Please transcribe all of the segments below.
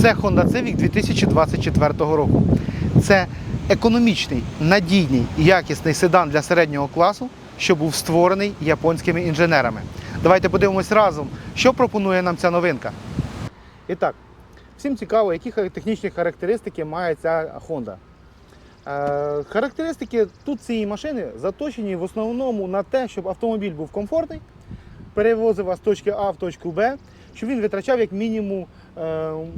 Це Honda Civic 2024 року. Це економічний, надійний, якісний седан для середнього класу, що був створений японськими інженерами. Давайте подивимось разом, що пропонує нам ця новинка. І так, всім цікаво, які технічні характеристики має ця Honda. Е, Характеристики тут цієї машини заточені в основному на те, щоб автомобіль був комфортний, перевозив вас з точки А в точку Б, щоб він витрачав як мінімум,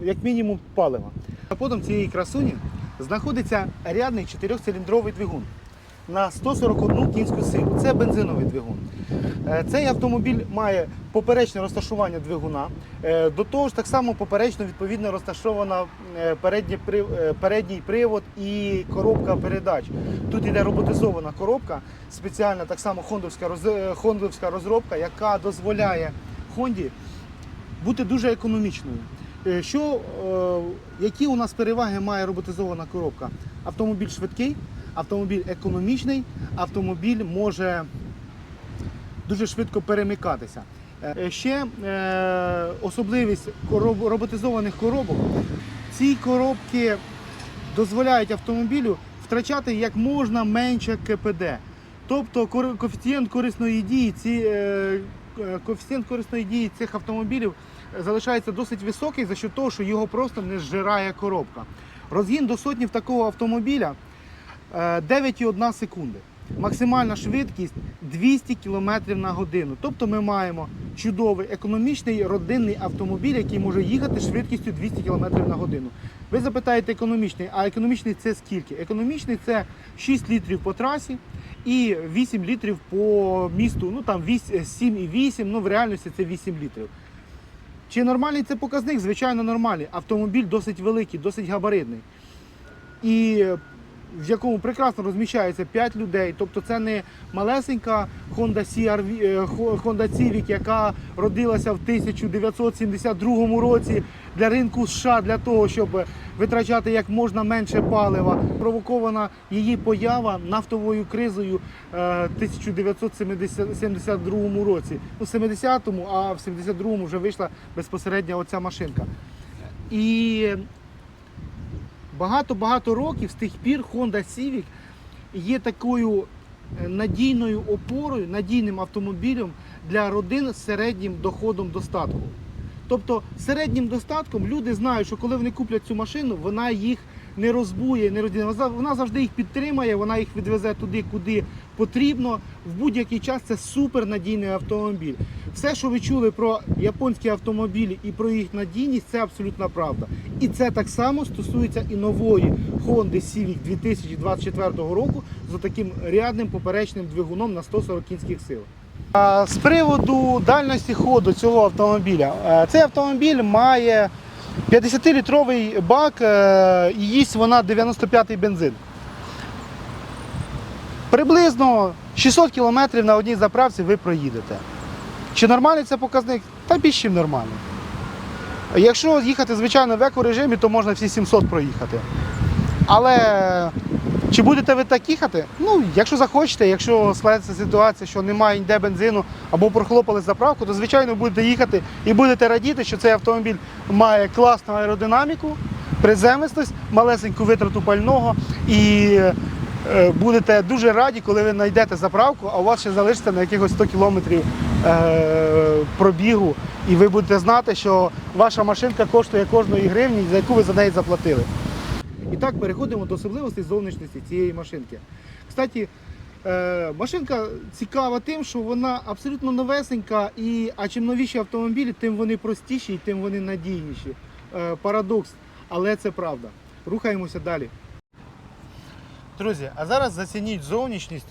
як мінімум палива. Подом цієї красуні знаходиться рядний 4-циліндровий двигун на 141 кінську силу. Це бензиновий двигун. Е, Цей автомобіль має поперечне розташування двигуна. Е, До того ж, так само поперечно відповідно розташована е, передній, при- е, передній привод і коробка передач. Тут іде роботизована коробка, спеціальна так само е, хондовська розробка, яка дозволяє Хонді бути дуже економічною. Е, Що, е, які у нас переваги має роботизована коробка? Автомобіль швидкий, автомобіль економічний, автомобіль може дуже швидко перемикатися. Е, Ще особливість роботизованих коробок. Ці коробки дозволяють автомобілю втрачати як можна менше КПД. Тобто коефіцієнт корисної дії, ці, коефіцієнт корисної дії цих автомобілів залишається досить високий за що того, що його просто не зжирає коробка. Розгін до сотні в такого автомобіля е, 9,1 секунди. Максимальна швидкість 200 км на годину. Тобто ми маємо чудовий економічний родинний автомобіль, який може їхати швидкістю 200 км на годину. Ви запитаєте економічний, а економічний це скільки? Економічний це 6 літрів по трасі і 8 літрів по місту. Ну там 7,8, ну в реальності це 8 літрів. Чи нормальний це показник? Звичайно, нормальний. Автомобіль досить великий, досить габаритний. І в якому прекрасно розміщається 5 людей. Тобто це не малесенька Honda, CR, е, Honda Civic, яка родилася в 1972 році для ринку США для того, щоб витрачати як можна менше палива. Провокована її поява нафтовою кризою е, 1972 році. Ну, в 70-му, а в 72-му вже вийшла безпосередньо оця машинка. І багато-багато років з тих пір Honda Civic є такою е, надійною опорою, надійним автомобілем для родин з середнім доходом достатку. Тобто середнім достатком люди знають, що коли вони куплять цю машину, вона їх не розбує, не розділяє. Вона- завжди їх підтримає, вона їх відвезе туди, куди потрібно. В будь-який час це супернадійний автомобіль. Все, що ви чули про японські автомобілі і про їх надійність, це абсолютна правда. І це так само стосується і нової Honda Civic 2024 року з таким рядним поперечним двигуном на 140 кінських сил. З приводу дальності ходу цього автомобіля. Е, Цей автомобіль має 50-літровий бак е, і їсть вона 95-й бензин. Приблизно 600 кілометрів на одній заправці ви проїдете. Чи нормальний це показник? Та більш чим нормальний. Якщо їхати, звичайно, в екорежимі, то можна всі 700 проїхати. Але чи будете ви так їхати? Ну, якщо захочете, якщо складеться ситуація, що немає ніде бензину або прохлопали заправку, то звичайно будете їхати і будете радіти, що цей автомобіль має класну аеродинаміку, приземистість, малесеньку витрату пального і е, будете дуже раді, коли ви знайдете заправку, а у вас ще залишиться на якихось 100 кілометрів е, пробігу, і ви будете знати, що ваша машинка коштує кожної гривні, за яку ви за неї заплатили. І так переходимо до особливостей зовнішності цієї машинки. Кстати, е, машинка цікава тим, що вона абсолютно новесенька, і, а чим новіші автомобілі, тим вони простіші і тим вони надійніші. Е, парадокс, але це правда. Рухаємося далі. Друзі, а зараз зацініть зовнішність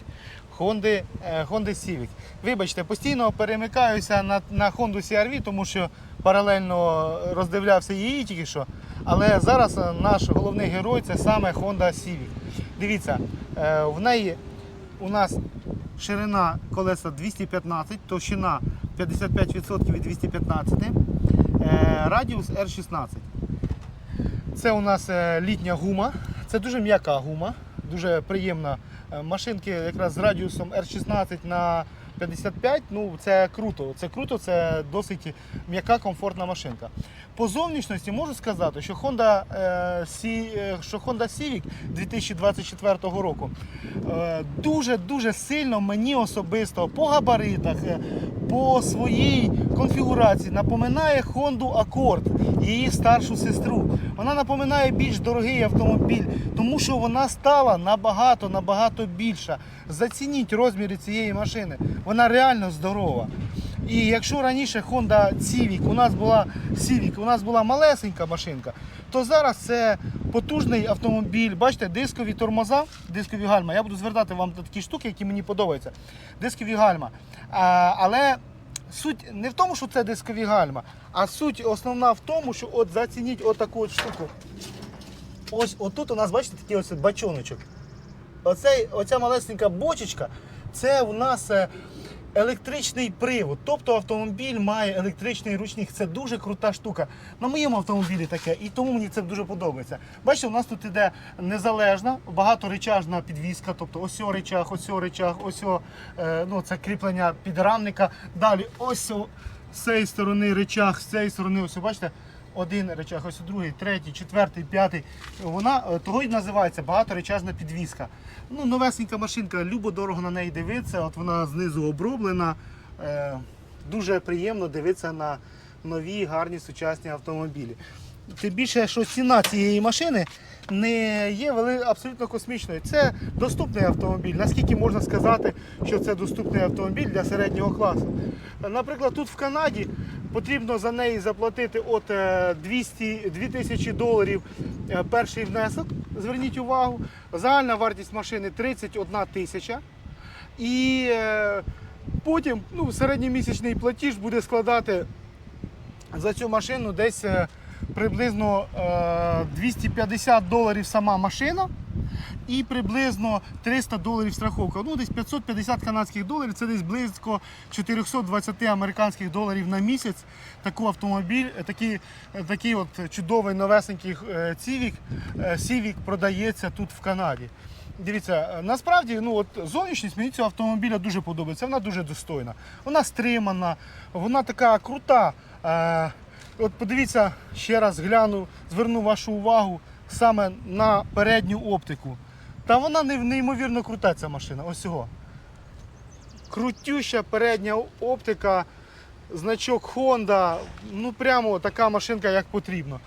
Honda, е, Honda Civic. Вибачте, постійно перемикаюся на, на Honda CR-V, тому що паралельно роздивлявся її тільки що. Але зараз е, наш головний герой це саме Honda Civic. Дивіться, е, в неї у нас ширина колеса 215, товщина 55% від 215, е, радіус R16. Це у нас літня гума. Це дуже м'яка гума, дуже приємна. Машинки якраз з радіусом R16 на 55, ну це круто. Це круто, це досить м'яка, комфортна машинка. По зовнішності можу сказати, що Honda, е, е, що Honda Civic 2024 року дуже-дуже сильно мені особисто по габаритах, е, по своїй конфігурації напоминає Honda Accord, її старшу сестру. Вона напоминає більш дорогий автомобіль, тому що вона стала набагато набагато більша. Зацініть розміри цієї машини. Вона реально здорова. І якщо раніше Honda Civic у нас була Civic, у нас була малесенька машинка, то зараз це потужний автомобіль. Бачите, дискові тормоза, дискові гальма. Я буду звертати вам на такі штуки, які мені подобаються. Дискові гальма. А, але суть не в тому, що це дискові гальма, а суть основна в тому, що от зацініть отаку от штуку. Ось отут у нас, бачите, такий ось бачоночок. Оцей, оця малесенька бочечка, це у нас е, електричний привод. Тобто автомобіль має електричний ручник. Це дуже крута штука. На моєму автомобілі таке, і тому мені це дуже подобається. Бачите, у нас тут іде незалежна, багаторечажна підвізка, тобто ось речах, ось речах, ось е, ну, це кріплення підрамника. Далі ось з цієї сторони речах, з цієї сторони, ось бачите, один речах, ось другий, третій, четвертий, п'ятий. Вона е, того й називається багаторечажна підвізка. Ну, новесенька машинка, любо дорого на неї дивитися. От вона знизу оброблена. Е, дуже приємно дивитися на нові, гарні сучасні автомобілі. Тим більше, що ціна цієї машини не є абсолютно космічною. Це доступний автомобіль. Наскільки можна сказати, що це доступний автомобіль для середнього класу? Наприклад, тут в Канаді потрібно за неї заплатити от е, 200, 2000 доларів е, перший внесок. Зверніть увагу. Загальна вартість машини 31 тисяча. І е, потім ну, середньомісячний платіж буде складати за цю машину десь е, приблизно е, 250 доларів сама машина. І приблизно 300 доларів страховка. Ну, десь 550 канадських доларів, це десь близько 420 американських доларів на місяць. Такий автомобіль, е, такий, е, такий от чудовий новесенький е, Civic, Civic продається тут в Канаді. Дивіться, насправді ну, от, зовнішність мені цього автомобіля дуже подобається. Вона дуже достойна. Вона стримана, вона така крута. Е, от подивіться, ще раз гляну, зверну вашу увагу саме на передню оптику. Та вона неймовірно крута ця машина. Ось цього. Крутюща передня оптика, значок Honda. Ну прямо така машинка, як потрібно.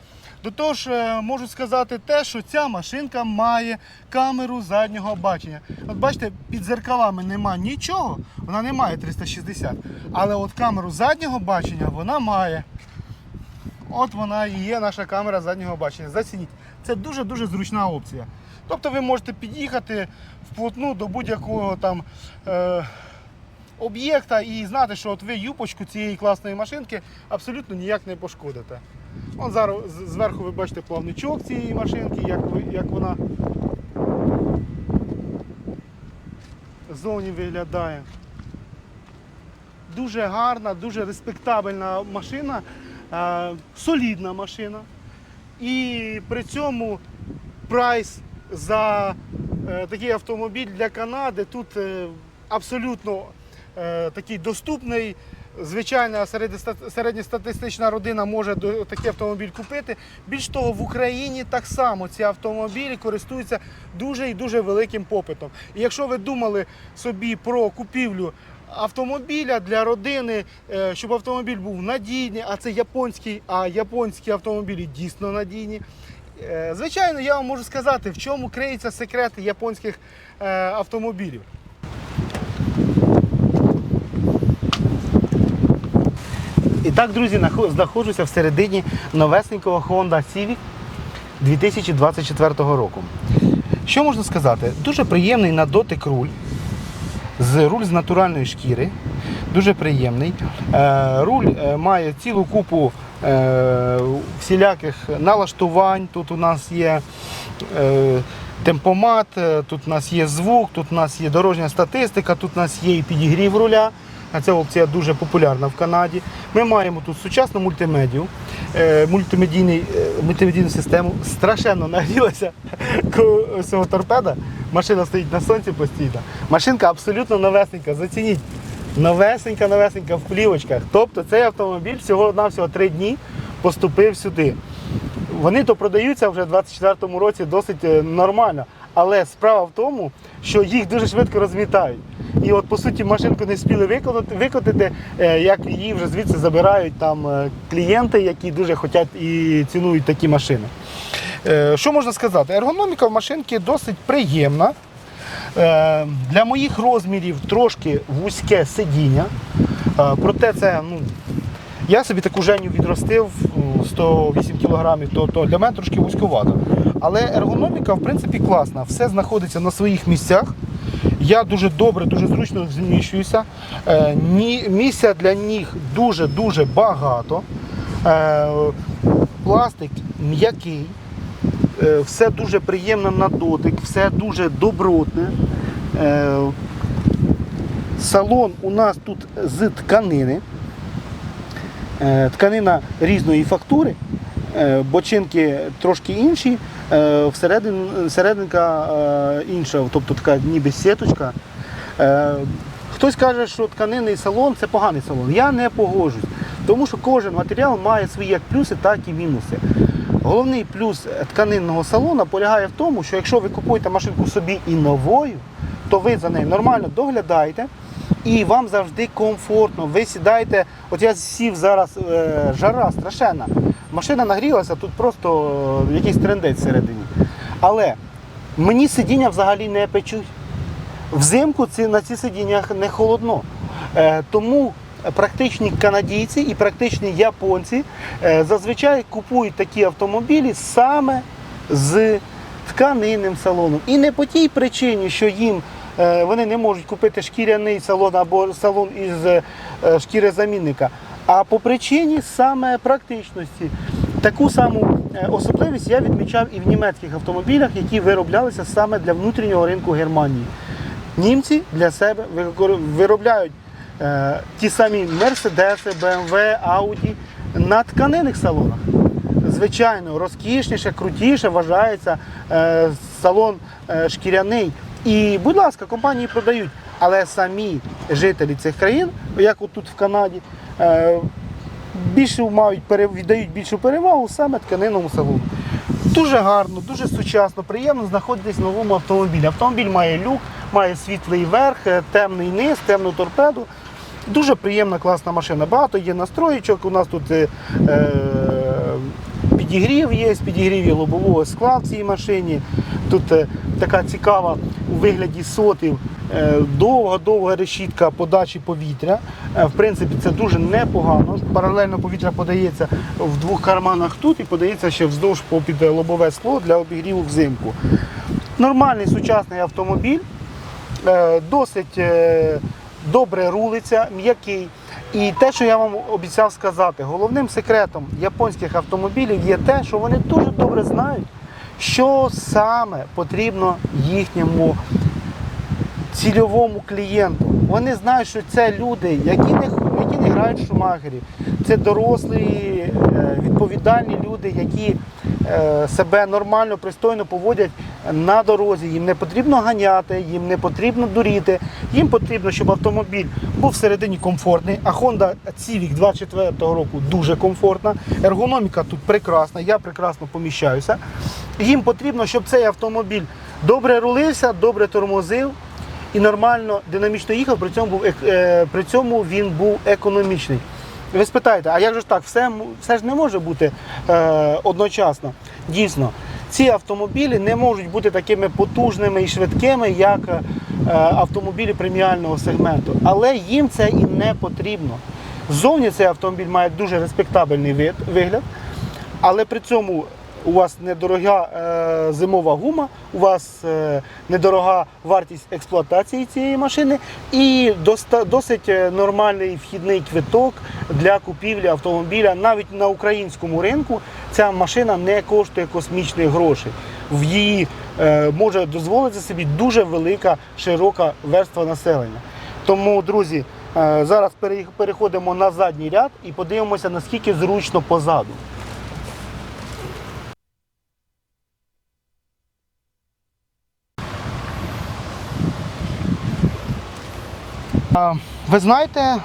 До того ж, е, можу сказати те, що ця машинка має камеру заднього бачення. От бачите, під зеркалами нема нічого, вона не має 360. Але от камеру заднього бачення вона має. От вона і є наша камера заднього бачення. Зацініть. Це дуже-дуже зручна опція. Тобто ви можете під'їхати вплотну до будь-якого там е, об'єкта і знати, що от ви юпочку цієї класної машинки абсолютно ніяк не пошкодите. От зараз зверху ви бачите плавничок цієї машинки, як, як вона ззовні виглядає. Дуже гарна, дуже респектабельна машина, е, солідна машина. І при цьому прайс за е, такий автомобіль для Канади тут е, абсолютно е, такий доступний. Звичайна середньостатистична родина може такий автомобіль купити. Більш того, в Україні так само ці автомобілі користуються дуже і дуже великим попитом. І якщо ви думали собі про купівлю автомобіля для родини, щоб автомобіль був надійний, а це японський, а японські автомобілі дійсно надійні. Е, Звичайно, я вам можу сказати, в чому криється секрет японських е, автомобілів. І так, друзі, знаходжуся всередині новесенького Honda Civic 2024 року. Що можна сказати? Дуже приємний на дотик руль. З руль з натуральної шкіри. Дуже приємний. Е, руль має цілу купу всіляких налаштувань. Тут у нас є е, темпомат, е, тут у нас є звук, тут у нас є дорожня статистика, тут у нас є і підігрів руля. А Ця опція дуже популярна в Канаді. Ми маємо тут сучасну мультимедію, е, е, мультимедійну систему. Страшенно нагрілася цього торпеда. Машина стоїть на сонці постійно. Машинка абсолютно новесенька. Зацініть. Новесенька, новесенька в плівочках. Тобто цей автомобіль всього-навсього три дні поступив сюди. Вони то продаються вже в 24-му році досить е, нормально. Але справа в тому, що їх дуже швидко розмітають. І от по суті машинку не спіли виконати, викотити, е, як її вже звідси забирають там е, клієнти, які дуже хочуть і цінують такі машини. Що можна сказати? Ергономіка в машинки досить приємна. Е, Для моїх розмірів трошки вузьке сидіння. Е, Проте це, ну, я собі таку женю відростив 108 кг, то, то для мене трошки вузьковато. Але ергономіка, в принципі, класна. Все знаходиться на своїх місцях. Я дуже добре, дуже зручно зміщуюся. Е, місця для ніг дуже-дуже багато. Пластик м'який. Е, все дуже приємно на дотик, все дуже добротне. Е, Салон у нас тут з тканини. Е, Тканина різної фактури, бочинки трошки інші, всередин, серединка інша, тобто така ніби сіточка. Хтось каже, що тканинний салон це поганий салон. Я не погоджуюсь, тому що кожен матеріал має свої як плюси, так і мінуси. Головний плюс тканинного салону полягає в тому, що якщо ви купуєте машинку собі і новою, то ви за нею нормально доглядаєте і вам завжди комфортно. Ви сідаєте, от я сів зараз, е, жара страшенна. Машина нагрілася, тут просто е, якийсь трендець всередині. Але мені сидіння взагалі не печуть. Взимку ці, на ці сидіннях не холодно. Е, тому практичні канадійці і практичні японці е, зазвичай купують такі автомобілі саме з тканинним салоном. І не по тій причині, що їм е, вони не можуть купити шкіряний салон або салон із е, шкірезамінника, а по причині саме практичності. Таку саму особливість я відмічав і в німецьких автомобілях, які вироблялися саме для внутрішнього ринку Германії. Німці для себе виробляють ті самі Мерседеси, BMW, Audi на тканинних салонах. Звичайно, розкішніше, крутіше вважається е, салон е, шкіряний. І, будь ласка, компанії продають. Але самі жителі цих країн, як отут в Канаді, е, більше мають віддають більшу перевагу саме тканинному салону. Дуже гарно, дуже сучасно, приємно знаходитись в новому автомобілі. Автомобіль має люк, має світлий верх, е, темний низ, темну торпеду. Дуже приємна, класна машина. Багато є настроєчок. У нас тут е, е, підігрів є, підігрів є лобового скла в цій машині. Тут е, така цікава у вигляді сотів. е, Довга-довга решітка подачі повітря. Е, В принципі, це дуже непогано. Паралельно повітря подається в двох карманах тут і подається ще вздовж попід лобове скло для обігріву взимку. Нормальний сучасний автомобіль, е, досить е, добре рулиться, м'який. І те, що я вам обіцяв сказати, головним секретом японських автомобілів є те, що вони дуже добре знають, що саме потрібно їхньому цільовому клієнту. Вони знають, що це люди, які не, які не грають в шумахерів. Це дорослі, е, відповідальні люди, які себе нормально, пристойно поводять на дорозі. Їм не потрібно ганяти, їм не потрібно дуріти. Їм потрібно, щоб автомобіль був всередині комфортний. А Honda Civic 24-го року дуже комфортна. Ергономіка тут прекрасна, я прекрасно поміщаюся. Їм потрібно, щоб цей автомобіль добре рулився, добре тормозив і нормально динамічно їхав, при цьому був е, при цьому він був економічний. Ви спитаєте, а як же ж так? Все, все ж не може бути е, одночасно. Дійсно, ці автомобілі не можуть бути такими потужними і швидкими, як е, автомобілі преміального сегменту. Але їм це і не потрібно. Ззовні цей автомобіль має дуже респектабельний вид, вигляд, але при цьому у вас недорога е, зимова гума, у вас е, недорога вартість експлуатації цієї машини і доста, досить е, нормальний вхідний квиток для купівлі автомобіля. Навіть на українському ринку ця машина не коштує космічних грошей. В її е, може дозволити собі дуже велика широка верства населення. Тому, друзі, е, зараз переходимо на задній ряд і подивимося, наскільки зручно позаду. Ви знаєте,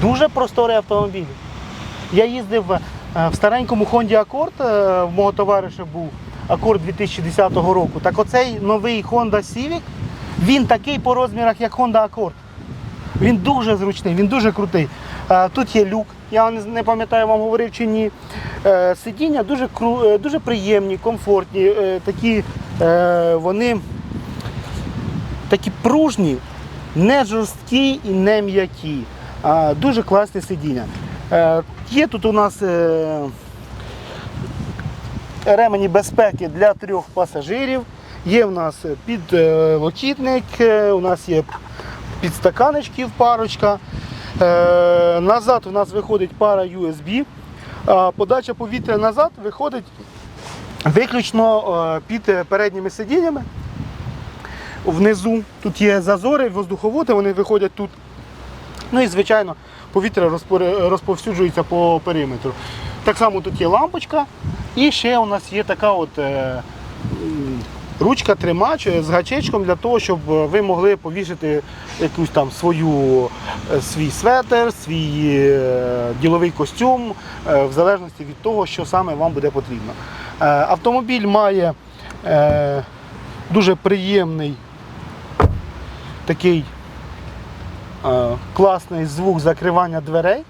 дуже просторий автомобіль. Я їздив е, в старенькому Honda Accord, е, в мого товариша був Accord 2010 року. Так оцей новий Honda Civic, він такий по розмірах, як Honda Accord. Він дуже зручний, він дуже крутий. Тут є люк, я не, пам'ятаю, вам говорив чи ні. Е, Сидіння дуже, дуже приємні, комфортні, такі вони такі пружні, не жорсткі і не м'які. Дуже класні сидіння. Е, є тут у нас е, ремені безпеки для трьох пасажирів. Є у нас підлокітник, е, у нас є підстаканечків парочка. Назад у нас виходить пара USB. Подача повітря назад виходить виключно під передніми сидіннями внизу. Тут є зазори, воздуховоди, вони виходять тут. Ну і звичайно, повітря розповсюджується по периметру. Так само тут є лампочка, і ще у нас є така от е, ручка тримач з гачечком для того, щоб ви могли повісити якусь там свою е, свій светер, свій е, діловий костюм, е, в залежності від того, що саме вам буде потрібно. Е, автомобіль має е, дуже приємний такий е, класний звук закривання дверей.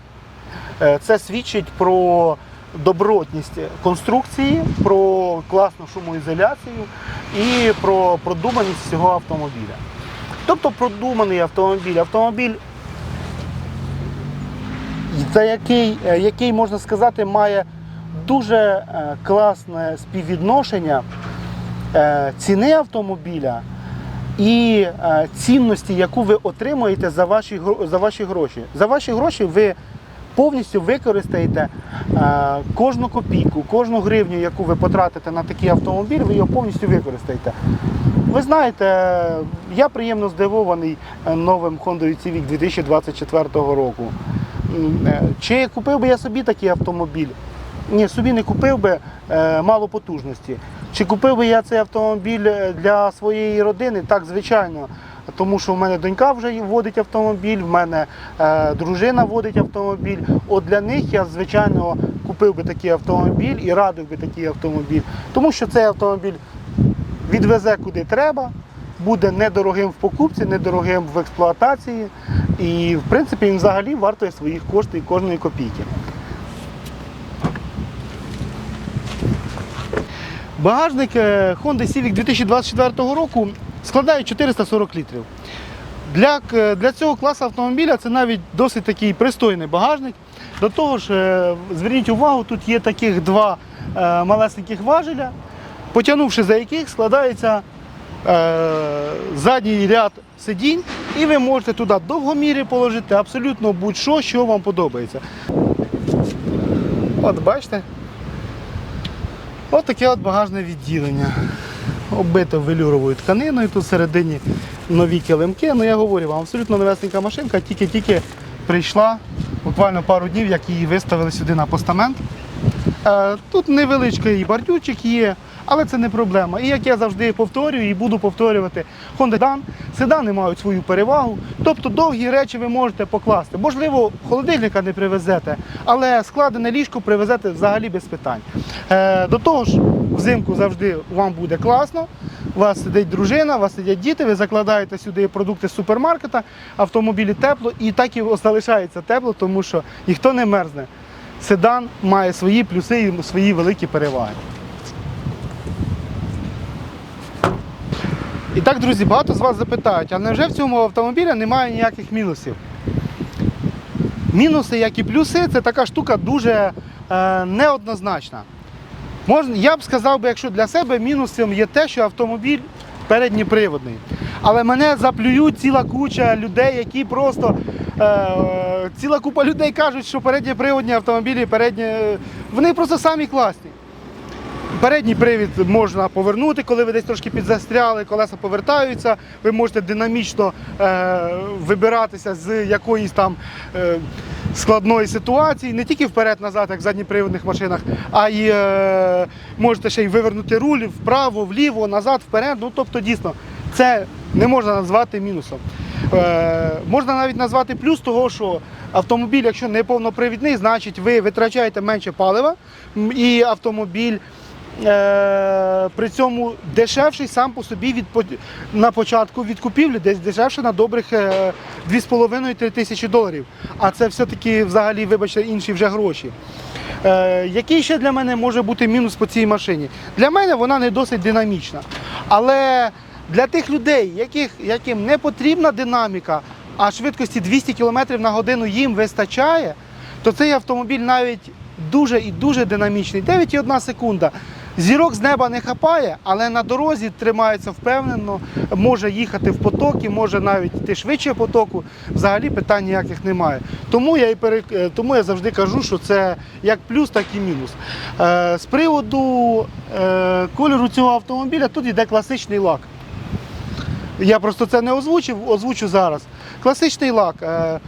Е, Це свідчить про добротність конструкції, про класну шумоізоляцію і про продуманість цього автомобіля. Тобто продуманий автомобіль, автомобіль, за який, е, який можна сказати, має дуже е, класне співвідношення е, ціни автомобіля і е, цінності, яку ви отримуєте за ваші, за ваші гроші. За ваші гроші ви повністю використаєте е, кожну копійку, кожну гривню, яку ви потратите на такий автомобіль, ви його повністю використаєте. Ви знаєте, я приємно здивований е, новим Honda Civic 2024 року. Чи купив би я собі такий автомобіль? Ні, собі не купив би мало потужності. Чи купив би я цей автомобіль е, для своєї родини? Так, звичайно. Тому що в мене донька вже водить автомобіль, в мене е, дружина водить автомобіль. От для них я, звичайно, купив би такий автомобіль і радив би такий автомобіль. Тому що цей автомобіль відвезе куди треба, буде недорогим в покупці, недорогим в експлуатації. І, в принципі, він взагалі вартує своїх коштів кожної копійки. Багажник е, Honda Civic 2024 року складає 440 літрів. Для, для цього класу автомобіля це навіть досить такий пристойний багажник. До того ж, е, зверніть увагу, тут є таких два е, малесеньких важеля, потягнувши за яких складається е, задній ряд сидінь, і ви можете туди довгоміри положити абсолютно будь-що, що вам подобається. От бачите, От таке от багажне відділення. Оббито велюровою тканиною, тут всередині нові килимки. Ну я говорю вам, абсолютно новесенька машинка, тільки-тільки прийшла буквально пару днів, як її виставили сюди на постамент. Е, Тут невеличкий бордюрчик є, але це не проблема. І як я завжди повторюю і буду повторювати, Honda Sedan, седани мають свою перевагу. Тобто довгі речі ви можете покласти. Можливо, холодильника не привезете, але складене ліжко привезете взагалі без питань. Е, До того ж, взимку завжди вам буде класно. У вас сидить дружина, у вас сидять діти, ви закладаєте сюди продукти з супермаркета, автомобілі тепло і так і залишається тепло, тому що ніхто не мерзне. Седан має свої плюси і свої великі переваги. І так, друзі, багато з вас запитають, а невже в цьому автомобілі немає ніяких мінусів? Мінуси, як і плюси, це така штука дуже е, неоднозначна. Можна, я б сказав, якщо для себе мінусом є те, що автомобіль передніприводний. Але мене заплюють ціла куча людей, які просто е, ціла купа людей кажуть, що передніприводні автомобілі, передні, вони просто самі класні. Передній привід можна повернути, коли ви десь трошки підзастряли, колеса повертаються, ви можете динамічно е, вибиратися з якоїсь там е, складної ситуації, не тільки вперед-назад, як в задніпривідних машинах, а й е, можете ще й вивернути руль вправо, вліво, назад, вперед. Ну тобто дійсно це не можна назвати мінусом. Е, можна навіть назвати плюс того, що автомобіль, якщо не повнопривідний, значить ви витрачаєте менше палива і автомобіль. Е, при цьому дешевший сам по собі від, на початку від купівлі, десь дешевше на добрих е, 2,5-3 тисячі доларів. А це все-таки взагалі, вибачте, інші вже гроші. Е, який ще для мене може бути мінус по цій машині? Для мене вона не досить динамічна. Але для тих людей, яких, яким не потрібна динаміка, а швидкості 200 км на годину їм вистачає, то цей автомобіль навіть дуже і дуже динамічний. 9,1 секунда. Зірок з неба не хапає, але на дорозі тримається впевнено, може їхати в потоки, може навіть йти швидше потоку. Взагалі питань ніяких немає. Тому я і перек... е, тому я завжди кажу, що це як плюс, так і мінус. Е, з приводу е, кольору цього автомобіля тут йде класичний лак. Я просто це не озвучив, озвучу зараз. Класичний лак. Е,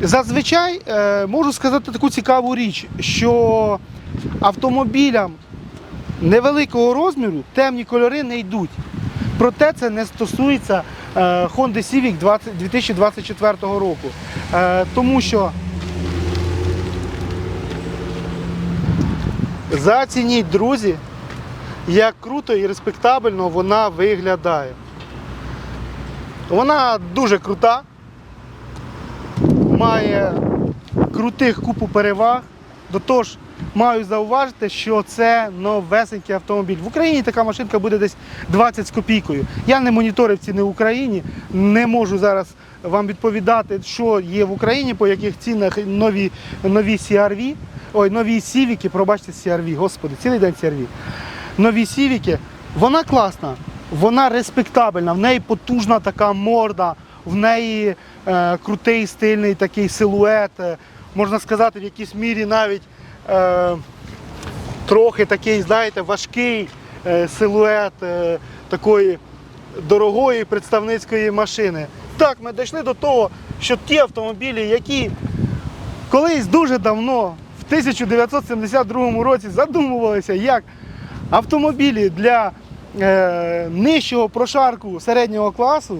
Зазвичай е, можу сказати таку цікаву річ, що автомобілям невеликого розміру темні кольори не йдуть. Проте це не стосується е, Honda Civic 20, 2024 року. Е, тому що зацініть, друзі, як круто і респектабельно вона виглядає. Вона дуже крута, має крутих купу переваг. До того ж, маю зауважити, що це новесенький автомобіль. В Україні така машинка буде десь 20 з копійкою. Я не моніторив ціни в Україні, не можу зараз вам відповідати, що є в Україні, по яких цінах нові, нові CRV, ой, нові Сівіки, пробачте, CRV, господи, цілий день CRV. Нові Сівіки, вона класна, вона респектабельна, в неї потужна така морда, в неї е, крутий стильний такий силует, е, можна сказати, в якійсь мірі навіть е, трохи такий, знаєте, важкий е, силует е, такої дорогої представницької машини. Так, ми дійшли до того, що ті автомобілі, які колись дуже давно, в 1972 році, задумувалися як автомобілі для е, нижчого прошарку середнього класу,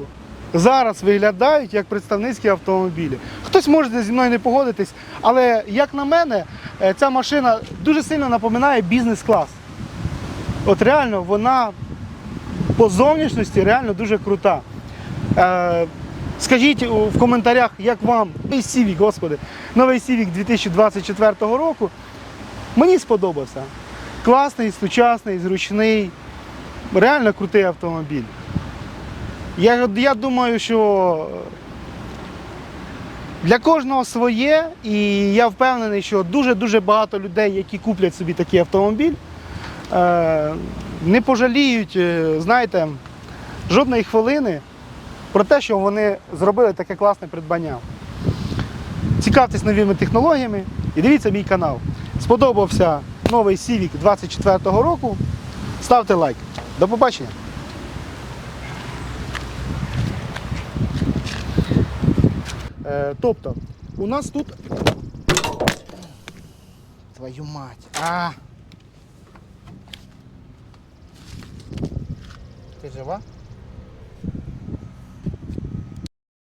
зараз виглядають як представницькі автомобілі. Хтось може зі мною не погодитись, але як на мене, е, ця машина дуже сильно напоминає бізнес-клас. От реально вона по зовнішності реально дуже крута. Е, скажіть в коментарях, як вам новий Civic, господи, новий Civic 2024 року. Мені сподобався. Класний, сучасний, зручний, реально крутий автомобіль. Я, я думаю, що для кожного своє, і я впевнений, що дуже-дуже багато людей, які куплять собі такий автомобіль, е, не пожаліють, е, знаєте, жодної хвилини про те, що вони зробили таке класне придбання. Цікавтесь новими технологіями і дивіться мій канал. Сподобався новий Civic 24 року. Ставте лайк. До побачення. Тобто, у нас тут. Твою мать. А. Ти жива?